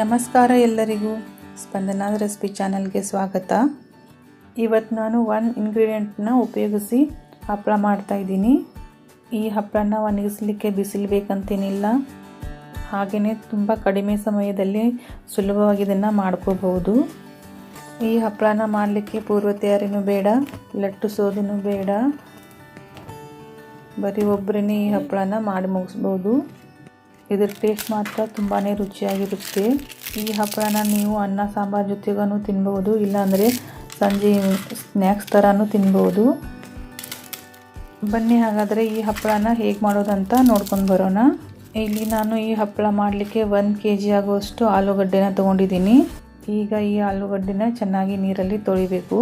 ನಮಸ್ಕಾರ ಎಲ್ಲರಿಗೂ. ಸ್ಪಂದನಾದ ರೆಸಿಪಿ ಚಾನಲ್ಗೆ ಸ್ವಾಗತ. ಇವತ್ತು ನಾನು ಒನ್ ಇಂಗ್ರೀಡಿಯೆಂಟ್ನ ಉಪಯೋಗಿಸಿ ಹಪ್ಪಳ ಮಾಡ್ತಾಯಿದ್ದೀನಿ ಈ ಹಪ್ಪಳನ ಒಣಗಿಸಲಿಕ್ಕೆ ಬಿಸಿಲು ಬೇಕಂತೇನಿಲ್ಲ. ಹಾಗೆಯೇ ತುಂಬ ಕಡಿಮೆ ಸಮಯದಲ್ಲಿ ಸುಲಭವಾಗಿ ಇದನ್ನು ಮಾಡ್ಕೋಬಹುದು. ಈ ಹಪ್ಪಳನ ಮಾಡಲಿಕ್ಕೆ ಪೂರ್ವ ತಯಾರಿನೂ ಬೇಡ ಲಟ್ಟಿಸೋದೂ ಬೇಡ. ಬರೀ ಒಬ್ಬರೇ ಈ ಹಪ್ಪಳನ ಮಾಡಿ ಮುಗಿಸ್ಬೋದು. ಇದ್ರ ಟೇಸ್ಟ್ ಮಾತ್ರ ತುಂಬಾ ರುಚಿಯಾಗಿರುತ್ತೆ. ಈ ಹಪ್ಪಳನ ನೀವು ಅನ್ನ, ಸಾಂಬಾರು ಜೊತೆಗೂ ತಿನ್ಬೋದು, ಇಲ್ಲಾಂದರೆ ಸಂಜೆ ಸ್ನ್ಯಾಕ್ಸ್ ಥರನೂ ತಿನ್ಬೋದು. ಬನ್ನಿ ಹಾಗಾದರೆ ಈ ಹಪ್ಪಳನ ಹೇಗೆ ಮಾಡೋದಂತ ನೋಡ್ಕೊಂಡು ಬರೋಣ. ಇಲ್ಲಿ ನಾನು ಈ ಹಪ್ಪಳ ಮಾಡಲಿಕ್ಕೆ ಒಂದು ಕೆ ಜಿ ಆಗುವಷ್ಟು ಆಲೂಗಡ್ಡೆನ ತೊಗೊಂಡಿದ್ದೀನಿ. ಈಗ ಈ ಆಲೂಗಡ್ಡೆನ ಚೆನ್ನಾಗಿ ನೀರಲ್ಲಿ ತೊಳಿಬೇಕು.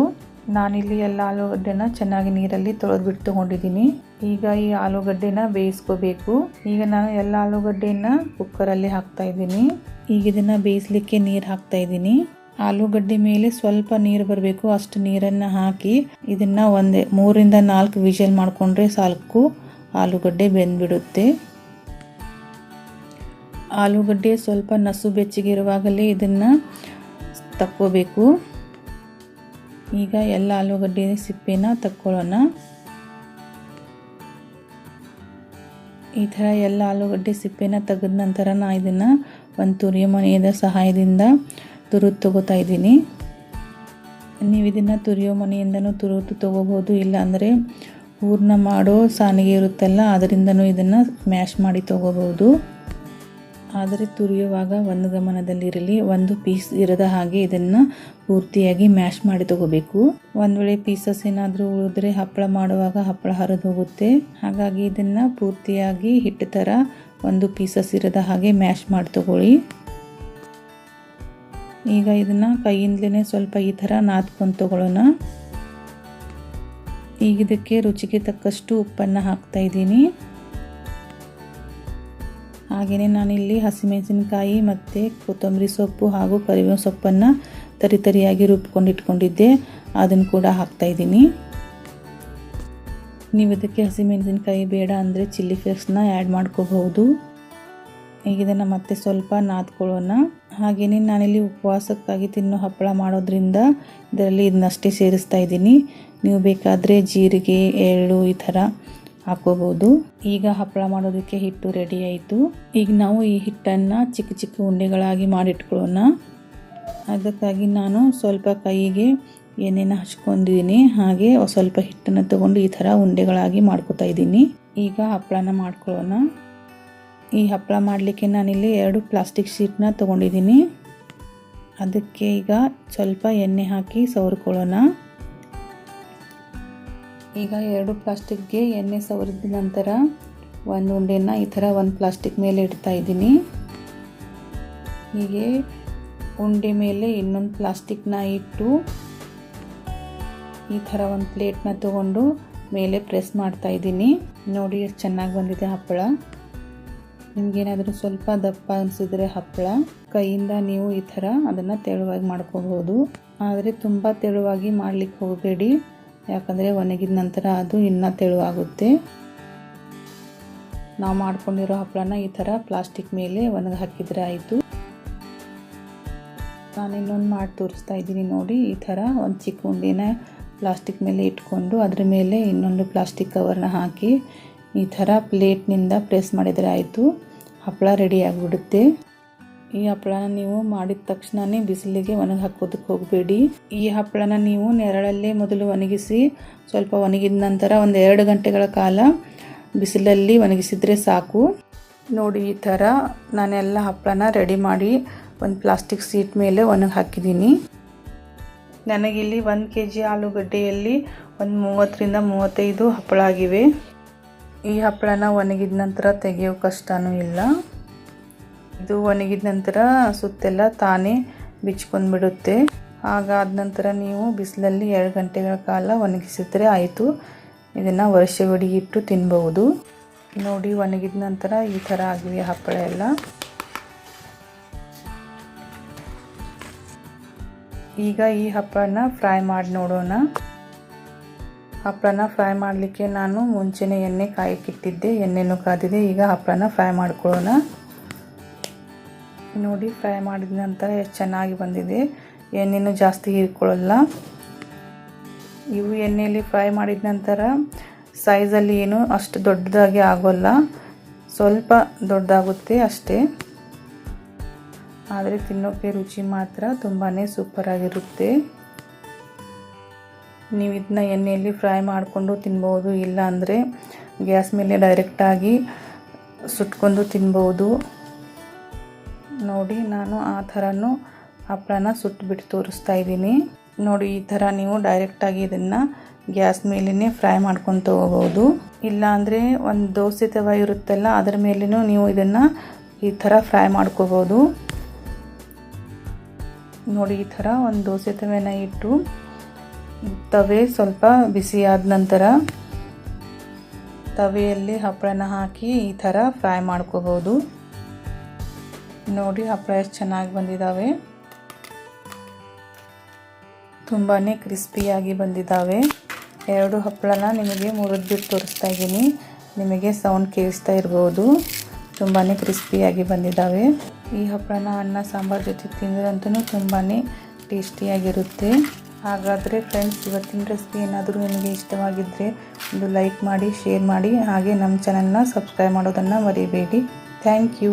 ನಾನಿಲ್ಲಿ ಎಲ್ಲ ಆಲೂಗಡ್ಡೆನ ಚೆನ್ನಾಗಿ ನೀರಲ್ಲಿ ತೊಳೆದ್ಬಿಟ್ಟು ತೊಗೊಂಡಿದ್ದೀನಿ. ಈಗ ಈ ಆಲೂಗಡ್ಡೆನ ಬೇಯಿಸ್ಕೋಬೇಕು. ಈಗ ನಾನು ಎಲ್ಲ ಆಲೂಗಡ್ಡೆನ ಕುಕ್ಕರಲ್ಲಿ ಹಾಕ್ತಾ ಇದ್ದೀನಿ. ಈಗ ಇದನ್ನು ಬೇಯಿಸ್ಲಿಕ್ಕೆ ನೀರು ಹಾಕ್ತಾ ಇದ್ದೀನಿ. ಆಲೂಗಡ್ಡೆ ಮೇಲೆ ಸ್ವಲ್ಪ ನೀರು ಬರಬೇಕು. ಅಷ್ಟು ನೀರನ್ನು ಹಾಕಿ ಇದನ್ನು ಒಂದೇ ಮೂರಿಂದ ನಾಲ್ಕು ವಿಷಲ್ ಮಾಡಿಕೊಂಡ್ರೆ ಸಾಕು ಆಲೂಗಡ್ಡೆ ಬೆಂದ್ಬಿಡುತ್ತೆ. ಆಲೂಗಡ್ಡೆ ಸ್ವಲ್ಪ ನಸು ಬೆಚ್ಚಗಿರುವಾಗಲೇ ಇದನ್ನು ತಕ್ಕೋಬೇಕು. ಈಗ ಎಲ್ಲ ಆಲೂಗಡ್ಡೆ ಸಿಪ್ಪೆನ ತಕ್ಕೊಳ್ಳೋಣ. ಈ ಥರ ಎಲ್ಲ ಆಲೂಗಡ್ಡೆ ಸಿಪ್ಪೆನ ತೆಗೆದ ನಂತರ ನಾನು ಇದನ್ನು ಒಂದು ತುರಿಯ ಮನೆಯದ ಸಹಾಯದಿಂದ ತುರುದು ತಗೋತಾ ಇದ್ದೀನಿ. ನೀವು ಇದನ್ನು ತುರಿಯೋ ಮನೆಯಿಂದನೂ ತುರುದು ತೊಗೋಬೋದು ಇಲ್ಲಾಂದರೆ ಹೂರ್ಣ ಮಾಡೋ ಸಾನಿಗೆ ಇರುತ್ತಲ್ಲ, ಅದರಿಂದನೂ ಇದನ್ನು ಮ್ಯಾಶ್ ಮಾಡಿ ತೊಗೋಬೋದು ಆದರೆ ತುರಿಯುವಾಗ ಒಂದು ಗಮನದಲ್ಲಿರಲಿ, ಒಂದು ಪೀಸ್ ಇರದ ಹಾಗೆ ಇದನ್ನು ಪೂರ್ತಿಯಾಗಿ ಮ್ಯಾಶ್ ಮಾಡಿ ತಗೋಬೇಕು. ಒಂದು ವೇಳೆ ಪೀಸಸ್ ಏನಾದರೂ ಉಳಿದ್ರೆ ಹಪ್ಪಳ ಮಾಡುವಾಗ ಹಪ್ಪಳ ಹರಿದು ಹೋಗುತ್ತೆ. ಹಾಗಾಗಿ ಇದನ್ನು ಪೂರ್ತಿಯಾಗಿ ಹಿಟ್ಟು ಥರ ಒಂದು ಪೀಸಸ್ ಇರದ ಹಾಗೆ ಮ್ಯಾಶ್ ಮಾಡಿ ತಗೊಳ್ಳಿ. ಈಗ ಇದನ್ನು ಕೈಯಿಂದಲೇ ಸ್ವಲ್ಪ ಈ ಥರ ನಾದ್ಕೊಂಡು ತಗೊಳ್ಳೋಣ. ಈಗ ಇದಕ್ಕೆ ರುಚಿಗೆ ತಕ್ಕಷ್ಟು ಉಪ್ಪನ್ನು ಹಾಕ್ತಾ ಇದ್ದೀನಿ. ಹಾಗೆಯೇ ನಾನಿಲ್ಲಿ ಹಸಿಮೆಣಸಿನಕಾಯಿ ಮತ್ತು ಕೊತ್ತಂಬರಿ ಸೊಪ್ಪು ಹಾಗೂ ಕರಿಬೇವು ಸೊಪ್ಪನ್ನು ತರಿ ತರಿಯಾಗಿ ರುಬ್ಕೊಂಡು ಇಟ್ಕೊಂಡಿದ್ದೆ. ಅದನ್ನು ಕೂಡ ಹಾಕ್ತಾಯಿದ್ದೀನಿ ನೀವು ಇದಕ್ಕೆ ಹಸಿಮೆಣಸಿನಕಾಯಿ ಬೇಡ ಅಂದರೆ ಚಿಲ್ಲಿ ಫ್ಲೇಕ್ಸ್ನ ಆ್ಯಡ್ ಮಾಡ್ಕೋಬಹುದು. ಈಗ ಇದನ್ನು ಮತ್ತೆ ಸ್ವಲ್ಪ ನಾದ್ಕೊಳ್ಳೋಣ. ಹಾಗೆಯೇ ನಾನಿಲ್ಲಿ ಉಪವಾಸಕ್ಕಾಗಿ ತಿನ್ನೋ ಹಪ್ಪಳ ಮಾಡೋದ್ರಿಂದ ಇದರಲ್ಲಿ ಇದನ್ನಷ್ಟೇ ಸೇರಿಸ್ತಾ ಇದ್ದೀನಿ. ನೀವು ಬೇಕಾದರೆ ಜೀರಿಗೆ, ಎಳ್ಳು ಈ ಥರ ಹಾಕೋಬಹುದು. ಈಗ ಹಪ್ಪಳ ಮಾಡೋದಕ್ಕೆ ಹಿಟ್ಟು ರೆಡಿ ಆಯಿತು. ಈಗ ನಾವು ಈ ಹಿಟ್ಟನ್ನು ಚಿಕ್ಕ ಚಿಕ್ಕ ಉಂಡೆಗಳಾಗಿ ಮಾಡಿಟ್ಕೊಳ್ಳೋಣ. ಅದಕ್ಕಾಗಿ ನಾನು ಸ್ವಲ್ಪ ಕೈಗೆ ಎಣ್ಣೆನ ಹಚ್ಕೊಂಡಿದ್ದೀನಿ, ಹಾಗೆ ಸ್ವಲ್ಪ ಹಿಟ್ಟನ್ನು ತಗೊಂಡು ಈ ಥರ ಉಂಡೆಗಳಾಗಿ ಮಾಡ್ಕೋತಾ ಇದ್ದೀನಿ. ಈಗ ಹಪ್ಪಳನ ಮಾಡ್ಕೊಳ್ಳೋಣ. ಈ ಹಪ್ಪಳ ಮಾಡಲಿಕ್ಕೆ ನಾನಿಲ್ಲಿ ಎರಡು ಪ್ಲಾಸ್ಟಿಕ್ ಶೀಟ್ನ ತೊಗೊಂಡಿದ್ದೀನಿ. ಅದಕ್ಕೆ ಈಗ ಸ್ವಲ್ಪ ಎಣ್ಣೆ ಹಾಕಿ ಸವರ್ಕೊಳ್ಳೋಣ. ಈಗ ಎರಡು ಪ್ಲಾಸ್ಟಿಕ್ಗೆ ಎಣ್ಣೆ ಸವರಿದ ನಂತರ ಒಂದು ಉಂಡೆನ ಈ ಥರ ಒಂದು ಪ್ಲಾಸ್ಟಿಕ್ ಮೇಲೆ ಇಡ್ತಾ ಇದ್ದೀನಿ. ಹೀಗೆ ಉಂಡೆ ಮೇಲೆ ಇನ್ನೊಂದು ಪ್ಲಾಸ್ಟಿಕ್ನ ಇಟ್ಟು ಈ ಥರ ಒಂದು ಪ್ಲೇಟ್ನ ತಗೊಂಡು ಮೇಲೆ ಪ್ರೆಸ್ ಮಾಡ್ತಾ ಇದ್ದೀನಿ. ನೋಡಿ ಎಷ್ಟು ಚೆನ್ನಾಗಿ ಬಂದಿದೆ ಹಪ್ಪಳ. ನಿಮಗೇನಾದರೂ ಸ್ವಲ್ಪ ದಪ್ಪ ಅನಿಸಿದ್ರೆ ಹಪ್ಪಳ. ಕೈಯಿಂದ ನೀವು ಈ ಥರ ಅದನ್ನು ತೆಳುವಾಗಿ ಮಾಡ್ಕೋಬೋದು. ಆದರೆ ತುಂಬ ತೆಳುವಾಗಿ ಮಾಡಲಿಕ್ಕೆ ಹೋಗಬೇಡಿ. ಯಾಕಂದರೆ ಒಣಗಿದ ನಂತರ ಅದು ಇನ್ನೂ ತೆಳುವಾಗುತ್ತೆ. ನಾವು ಮಾಡ್ಕೊಂಡಿರೋ ಹಪ್ಪಳನ ಈ ಥರ ಪ್ಲಾಸ್ಟಿಕ್ ಮೇಲೆ ಒಣಗಿ ಹಾಕಿದರೆ ಆಯಿತು. ನಾನು ಇನ್ನೊಂದು ಮಾಡಿ ತೋರಿಸ್ತಾ ಇದ್ದೀನಿ ನೋಡಿ, ಈ ಥರ ಒಂದು ಚಿಕ್ಕ ಉಂಡಿನ ಪ್ಲಾಸ್ಟಿಕ್ ಮೇಲೆ ಇಟ್ಕೊಂಡು ಅದ್ರ ಮೇಲೆ ಇನ್ನೊಂದು ಪ್ಲಾಸ್ಟಿಕ್ ಕವರ್ನ ಹಾಕಿ ಈ ಥರ ಪ್ಲೇಟ್ನಿಂದ ಪ್ರೆಸ್ ಮಾಡಿದರೆ ಆಯಿತು. ಹಪ್ಪಳ ರೆಡಿ ಆಗಿಬಿಡುತ್ತೆ. ಈ ಹಪ್ಪಳನ ನೀವು ಮಾಡಿದ ತಕ್ಷಣನೇ ಬಿಸಿಲಿಗೆ ಒಣಗಿ ಹಾಕೋದಕ್ಕೆ ಹೋಗಬೇಡಿ. ಈ ಹಪ್ಪಳನ ನೀವು ನೆರಳಲ್ಲೇ ಮೊದಲು ಒಣಗಿಸಿ, ಸ್ವಲ್ಪ ಒಣಗಿದ ನಂತರ ಒಂದು ಎರಡು ಗಂಟೆಗಳ ಕಾಲ ಬಿಸಿಲಲ್ಲಿ ಒಣಗಿಸಿದರೆ ಸಾಕು. ನೋಡಿ, ಈ ಥರ ನಾನೆಲ್ಲ ಹಪ್ಪಳನ ರೆಡಿ ಮಾಡಿ ಒಂದು ಪ್ಲಾಸ್ಟಿಕ್ ಸೀಟ್ ಮೇಲೆ ಒಣಗಿ ಹಾಕಿದ್ದೀನಿ ನನಗಿಲ್ಲಿ ಒಂದು ಕೆ ಜಿ ಆಲೂಗಡ್ಡೆಯಲ್ಲಿ ಒಂದು ಮೂವತ್ತರಿಂದ ಮೂವತ್ತೈದು ಹಪ್ಪಳ ಆಗಿವೆ. ಈ ಹಪ್ಪಳನ ಒಣಗಿದ ನಂತರ ತೆಗೆಯೋ ಕಷ್ಟವೂ ಇಲ್ಲ. ಇದು ಒಣಗಿದ ನಂತರ ಸುತ್ತೆಲ್ಲ ತಾನೇ ಬಿಚ್ಕೊಂಡ್ಬಿಡುತ್ತೆ ಹಾಗಾದ ನಂತರ ನೀವು ಬಿಸಿಲಲ್ಲಿ ಎರಡು ಗಂಟೆಗಳ ಕಾಲ ಒಣಗಿಸಿದ್ರೆ ಆಯಿತು. ಇದನ್ನು ವರ್ಷಗಡಿ ಇಟ್ಟು ತಿನ್ಬಹುದು. ನೋಡಿ, ಒಣಗಿದ ನಂತರ ಈ ಥರ ಆಗಿವೆ ಹಪ್ಪಳ ಎಲ್ಲ. ಈಗ ಈ ಹಪ್ಪಳನ ಫ್ರೈ ಮಾಡಿ ನೋಡೋಣ. ಹಪ್ಪಳನ ಫ್ರೈ ಮಾಡಲಿಕ್ಕೆ ನಾನು ಮುಂಚೆನೇ ಎಣ್ಣೆ ಕಾಯಕ್ಕಿಟ್ಟಿದ್ದೆ ಎಣ್ಣೆನೂ ಕಾದಿದೆ. ಈಗ ಹಪ್ಪಳನ ಫ್ರೈ ಮಾಡ್ಕೊಳ್ಳೋಣ. ನೋಡಿ ಫ್ರೈ ಮಾಡಿದ ನಂತರ ಎಷ್ಟು ಚೆನ್ನಾಗಿ ಬಂದಿದೆ. ಎಣ್ಣೆನೂ ಜಾಸ್ತಿ ಹೀರ್ಕೊಳ್ಳಲ್ಲ. ಇವು ಎಣ್ಣೆಯಲ್ಲಿ ಫ್ರೈ ಮಾಡಿದ ನಂತರ ಸೈಜಲ್ಲಿ ಏನು ಅಷ್ಟು ದೊಡ್ಡದಾಗಿ ಆಗೋಲ್ಲ. ಸ್ವಲ್ಪ ದೊಡ್ಡದಾಗುತ್ತೆ ಅಷ್ಟೇ. ಆದರೆ ತಿನ್ನೋಕ್ಕೆ ರುಚಿ ಮಾತ್ರ ತುಂಬಾ ಸೂಪರಾಗಿರುತ್ತೆ ನೀವು ಇದನ್ನ ಎಣ್ಣೆಯಲ್ಲಿ ಫ್ರೈ ಮಾಡಿಕೊಂಡು ತಿನ್ಬೋದು ಇಲ್ಲ ಅಂದರೆ ಗ್ಯಾಸ್ ಮೇಲೆ ಡೈರೆಕ್ಟಾಗಿ ಸುಟ್ಕೊಂಡು ತಿನ್ಬೋದು. ನೋಡಿ ನಾನು ಆ ಥರನೂ ಹಪ್ಪಳನ ಸುಟ್ಟುಬಿಟ್ಟು ತೋರಿಸ್ತಾ ಇದ್ದೀನಿ. ನೋಡಿ, ಈ ಥರ ನೀವು ಡೈರೆಕ್ಟಾಗಿ ಇದನ್ನು ಗ್ಯಾಸ್ ಮೇಲೇ ಫ್ರೈ ಮಾಡ್ಕೊಂಡು ತೊಗೋಬೋದು ಇಲ್ಲಾಂದರೆ ಒಂದು ದೋಸೆ ತವ ಇರುತ್ತಲ್ಲ, ಅದರ ಮೇಲೂ ನೀವು ಇದನ್ನು ಈ ಥರ ಫ್ರೈ ಮಾಡ್ಕೋಬೋದು ನೋಡಿ, ಈ ಥರ ಒಂದು ದೋಸೆ ತವೆನ ಇಟ್ಟು ತವೆ ಸ್ವಲ್ಪ ಬಿಸಿ ಆದ ನಂತರ ತವೆಯಲ್ಲಿ ಹಪ್ಪಳನ ಹಾಕಿ ಈ ಥರ ಫ್ರೈ ಮಾಡ್ಕೋಬೋದು ನೋಡಿ ಹಪ್ಪಳ ಎಷ್ಟು ಚೆನ್ನಾಗಿ ಬಂದಿದ್ದಾವೆ ತುಂಬಾ ಕ್ರಿಸ್ಪಿಯಾಗಿ ಬಂದಿದ್ದಾವೆ ಎರಡು ಹಪ್ಪಳನ ನಿಮಗೆ ಮುರಿದ್ಬಿಟ್ಟು ತೋರಿಸ್ತಾ ಇದ್ದೀನಿ. ನಿಮಗೆ ಸೌಂಡ್ ಕೇಳಿಸ್ತಾ ಇರ್ಬೋದು. ತುಂಬಾ ಕ್ರಿಸ್ಪಿಯಾಗಿ ಬಂದಿದ್ದಾವೆ ಈ ಹಪ್ಪಳನ ಅನ್ನ, ಸಾಂಬಾರು ಜೊತೆ ತಿಂದ್ರಂತೂ ತುಂಬಾ ಟೇಸ್ಟಿಯಾಗಿರುತ್ತೆ ಹಾಗಾದರೆ ಫ್ರೆಂಡ್ಸ್, ಇವತ್ತಿನ ರೆಸಿಪಿ ಏನಾದರೂ ನಿಮಗೆ ಇಷ್ಟವಾಗಿದ್ದರೆ ಒಂದು ಲೈಕ್ ಮಾಡಿ, ಶೇರ್ ಮಾಡಿ. ಹಾಗೆ ನಮ್ಮ ಚಾನಲ್ನ ಸಬ್ಸ್ಕ್ರೈಬ್ ಮಾಡೋದನ್ನು ಮರಿಬೇಡಿ. Thank you.